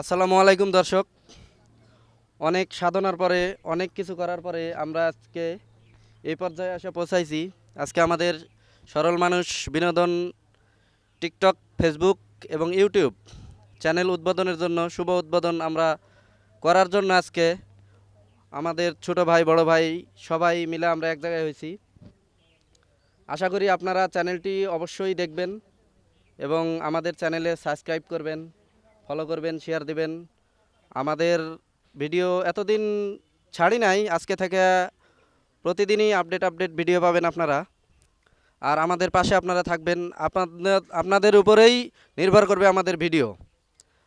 আসসালামু আলাইকুম দর্শক। অনেক সাধনার পরে, অনেক কিছু করার পরে আমরা আজকে এই পর্যায়ে এসে পৌঁছাইছি। আজকে আমাদের সরল মানুষ বিনোদন, টিকটক, ফেসবুক এবং ইউটিউব চ্যানেল উদ্বোধনের জন্য শুভ উদ্বোধন আমরা করার জন্য আজকে। আমাদের ছোট ভাই, বড় ভাই সবাই মিলে আমরা এক জায়গায় হয়েছি। আশা করি আপনারা চ্যানেলটি অবশ্যই দেখবেন এবং আমাদের চ্যানেলে সাবস্ক্রাইব করবেন। ফলো করবেন শেয়ার দিবেন। আমাদের ভিডিও এতদিন ছাড়ি নাই, আজকে থেকে প্রতিদিনই আপডেট আপডেট ভিডিও পাবেন আপনারা। আর আমাদের পাশে আপনারা থাকবেন, আপনাদের আপনাদের উপরেই নির্ভর করবে আমাদের ভিডিও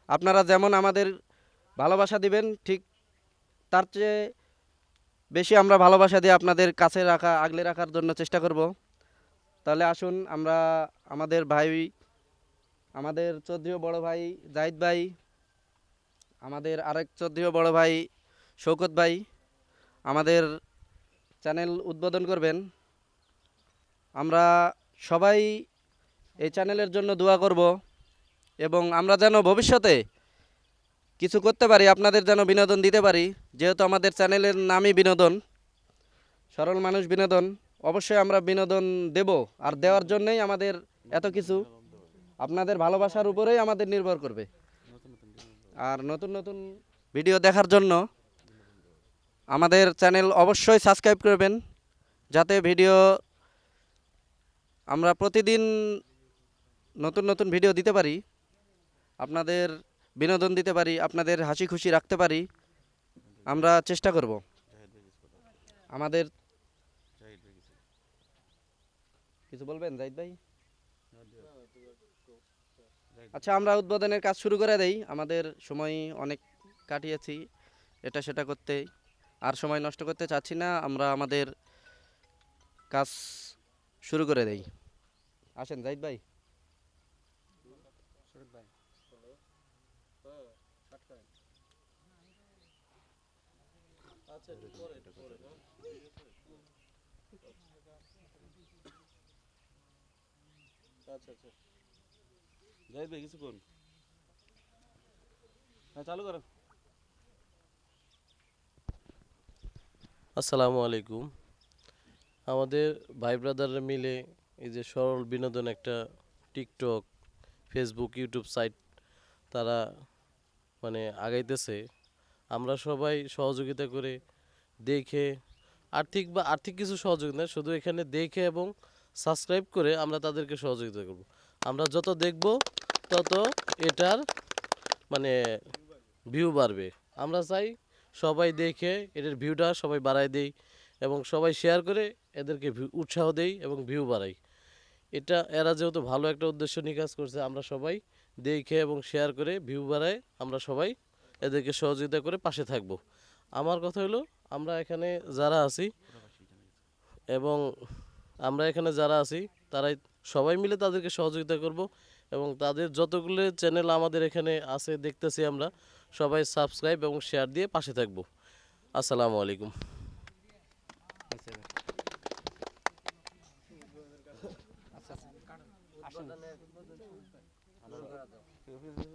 আপনারা যেমন আমাদের ভালোবাসা দিবেন, ঠিক তার চেয়ে বেশি আমরা ভালোবাসা দিয়ে আপনাদের কাছে রাখা, আগলে রাখার জন্য চেষ্টা করব। তাহলে আসুন, আমরা আমাদের ভাই আমাদের চৌধুরী বড় ভাই জাহিদ ভাই, আমাদের আরেক চৌধুরী বড় ভাই শৌকত ভাই, আমাদের চ্যানেল উদ্বোধন করবেন। আমরা সবাই এই চ্যানেলের জন্য দোয়া করব এবং আমরা যেন ভবিষ্যতে কিছু করতে পারি, আপনাদের যেন বিনোদন দিতে পারি। যেহেতু আমাদের চ্যানেলের নামই বিনোদন, সরল মানুষ বিনোদন, অবশ্যই আমরা বিনোদন দেব। আর দেওয়ার জন্যই আমাদের এত কিছু আপনাদের ভালোবাসার উপরেই আমাদের নির্ভর করবে। আর নতুন নতুন ভিডিও দেখার জন্য আমাদের চ্যানেল অবশ্যই সাবস্ক্রাইব করবেন, যাতে ভিডিও আমরা প্রতিদিন নতুন নতুন ভিডিও দিতে পারি, আপনাদের বিনোদন দিতে পারি, আপনাদের হাসি খুশি রাখতে পারি, আমরা চেষ্টা করব। আমাদের কিছু বলবেন, জাহিদ ভাই? আচ্ছা আমরা উদ্বোধনের কাজ শুরু করে দেই। আমাদের সময় অনেক কাটিয়েছি এটা সেটা করতে। আর সময় নষ্ট করতে চাচ্ছি না আমরা আমাদের কাজ শুরু করে দেই। আসেন জাহিদ ভাই। আচ্ছা আচ্ছা। ভাই হ্যাঁ চালু করেন আসসালামু আলাইকুম। আমাদের ভাই ব্রাদাররা মিলে এই যে সরল বিনোদন একটা টিকটক ফেসবুক ইউটিউব সাইট তারা মানে আগাইতেছে। আমরা সবাই সহযোগিতা করে দেখে আর্থিক বা আর্থিক কিছু সহযোগিতা শুধু এখানে দেখে এবং সাবস্ক্রাইব করে আমরা তাদেরকে সহযোগিতা করব। আমরা যত দেখব, তত এটার মানে ভিউ বাড়বে। আমরা চাই সবাই দেখে এদের ভিউটা সবাই বাড়ায় দেই এবং সবাই শেয়ার করে এদেরকে উৎসাহ দেই এবং ভিউ বাড়াই। এটা, এরা যেহেতু ভালো একটা উদ্দেশ্য নিয়ে কাজ করছে, আমরা সবাই দেখে এবং শেয়ার করে ভিউ বাড়ায় আমরা সবাই এদেরকে সহযোগিতা করে পাশে থাকব। আমার কথা হলো, আমরা এখানে যারা আছি এবং আমরা এখানে যারা আছি তারাই সবাই মিলে তাদেরকে সহযোগিতা করব এবং তাদের যতগুলো চ্যানেল আমাদের এখানে আছে দেখতেছি আমরা সবাই সাবস্ক্রাইব এবং শেয়ার দিয়ে পাশে থাকব। আসসালামু আলাইকুম। আচ্ছা, আচ্ছা।